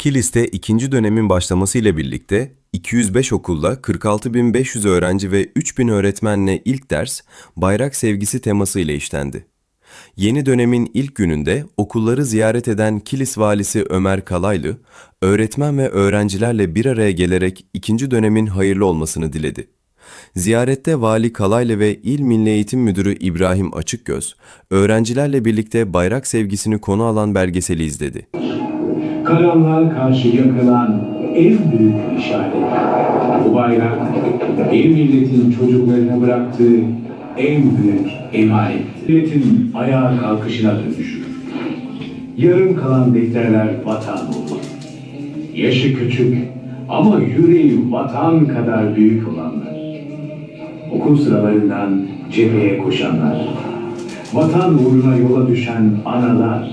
Kilis'te ikinci dönemin başlamasıyla birlikte 205 okulla 46.500 öğrenci ve 3000 öğretmenle ilk ders bayrak sevgisi teması ile işlendi. Yeni dönemin ilk gününde okulları ziyaret eden Kilis valisi Ömer Kalaylı, öğretmen ve öğrencilerle bir araya gelerek ikinci dönemin hayırlı olmasını diledi. Ziyarette Vali Kalaylı ve İl Milli Eğitim Müdürü İbrahim Açıkgöz, öğrencilerle birlikte bayrak sevgisini konu alan belgeseli izledi. Karanlığa karşı yakılan en büyük işaret. Bu bayrak bir milletin çocuklarına bıraktığı en büyük emanet. Milletin ayağa kalkışına dönüşür. Yarım kalan defterler vatan olur. Yaşı küçük ama yüreği vatan kadar büyük olanlar. Okul sıralarından cepheye koşanlar. Vatan uğruna yola düşen analar.